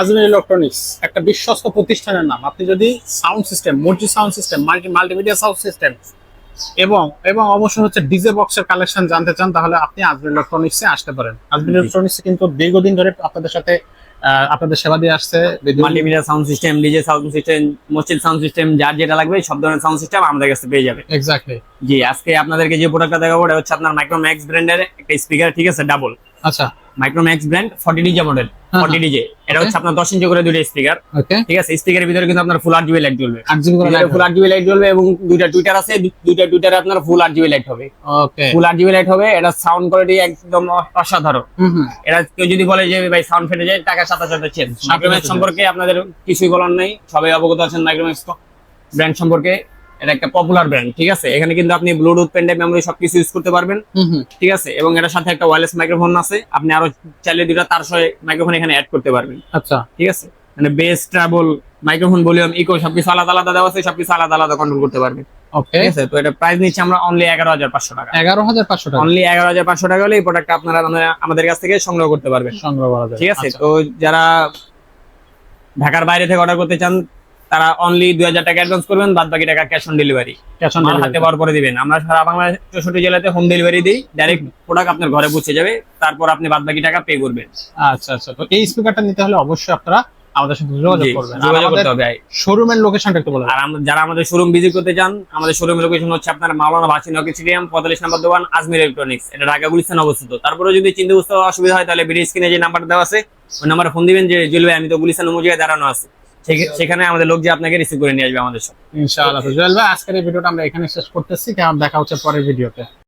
Ajmer electronics একটা বিশ্বস্ত প্রতিষ্ঠানের নাম। আপনি যদি sound system multi sound system multi multimedia sound system এবং এবং অবশ্যই হচ্ছে ডিজে বক্সের কালেকশন জানতে চান তাহলে আপনি আজমির ইলেকট্রনিক্সে আসতে পারেন। আজমির। ইলেকট্রনিক্স কিন্তু দীর্ঘদিন ধরে আপনাদের সাথে আপনাদের সেবা দিয়ে আসছে। Multimedia sound system DJ sound system মসজিদ সাউন্ড সিস্টেম যার যেটা লাগবে সব ধরনের সাউন্ড সিস্টেম আমাদের কাছে পেয়ে যাবে। এক্স্যাক্টলি জি আজকে আপনাদেরকে যে প্রোডাক্টটা দেখাবো এটা হচ্ছে আপনার মাইক্রোম্যাক্স ব্র্যান্ডের একটা স্পিকার ঠিক আছে? ডাবল আচ্ছা। Micromax brand forty DJ model forty DJ এটা হচ্ছে আপনার দশ ইঞ্চি করে দুইটা স্পিকার ঠিক আছে? স্পিকারের ভিতরে কিন্তু আপনার ফুল আট জিবি লাইট জ্বলবে ফুল আট জিবি লাইট জ্বলবে এবং দুইটা টুইটার আছে। দুইটা টুইটারে আপনার ফুল আট জিবি লাইট হবে। ফুল আট জিবি লাইট হবে। এটা সাউন্ড কোয়ালিটি একদম অসাধারণ। এটা কেউ যদি বলে যে ভাই সাউন্ড ফেটে যায় টাকার সাথে সাথে চেঞ্জ মাইক্রোম্যাক্স। সম্পর্কে আপনাদের কিছুই বলার নেই। সবাই অবগত আছেন মাইক্রোম্যাক্স ব্র্যান্ড সম্পর্কে। এটা একটা পপুলার ব্র্যান্ড ঠিক আছে? এখানে কিন্তু আপনি ব্লুটুথ পেনড্রাইভ মেমোরি সবকিছু ইউজ করতে পারবেন ঠিক আছে? এবং এটার সাথে একটা ওয়্যারলেস মাইক্রোফোন আছে আপনি আরও চাইলে দুটা তার সঙ্গে মাইক্রোফোন এখানে অ্যাড করতে পারবেন আচ্ছা। ঠিক আছে? মানে bass treble microphone volume echo সবকিছু আলাদা আলাদা দেওয়া আছে সবকিছু আলাদা আলাদা কন্ট্রোল করতে পারবেন ওকে ঠিক আছে? তো এটা প্রাইস নিচ্ছে আমরা অনলি এগারো হাজার পাঁচশো টাকা। এগারো হাজার পাঁচশো টাকা। অনলি এগারো হাজার পাঁচশো টাকা হলে এই প্রোডাক্টটা আপনারা মানে আমাদের কাছ থেকে সংগ্রহ করতে পারবেন। সংগ্রহ করা ঠিক আছে? আচ্ছা। তো যারা ঢাকার বাইরে থেকে অর্ডার করতে চান তারা অনলি দুই হাজার টাকা অ্যাডভান্স করবেন বাদ বাকি টাকা ক্যাশ অন ডেলিভারি on আমার হাতে পাওয়ার পরে দিবেন। আমরা সারা বাংলাদেশ চৌষট্টি জেলাতে হোম ডেলিভারি দিই ডাইরেক্ট প্রোডাক্ট আপনার ঘরে পৌঁছে যাবে তারপর আপনি বাদ বাকি টাকা পে করবেন। আচ্ছা আচ্ছা। তো এই স্পিকারটা নিতে হলে অবশ্যই আপনারা আমাদের সাথে যোগাযোগ করবেন। যোগাযোগ করতে হবে শোরুমের লোকেশনটা একটু বলে আর যারা আমাদের শোরুম ভিজিট করতে চান আমাদের শোরুমের লোকেশন হচ্ছে আপনার মাওলানা স্টেডিয়াম পঁয়তাল্লিশ নম্বর দোকান আজমির ইলেকট্রনিক্স এটা ঢাকা গুলিস্তান অবস্থিত। তারপরে যদি চিন্তা বুঝতে অসুবিধা হয় তাহলে ভিডিও স্ক্রিনে যে নাম্বার দেওয়া আছে ওই নাম্বারে ফোন দিবেন যে ভাই আমি তো গুলিস্তান মুজিয়ে দাঁড়ানো আছে। সেখানে আমাদের লোক যে আপনাকে রিসিভ করে নিয়ে আসবে আমাদের সাথে ইনশাআল্লাহ। জুয়েল ভাই, আজকের এই ভিডিওটা আমরা এখানে শেষ করতেছি। দেখা হচ্ছে পরের ভিডিওতে?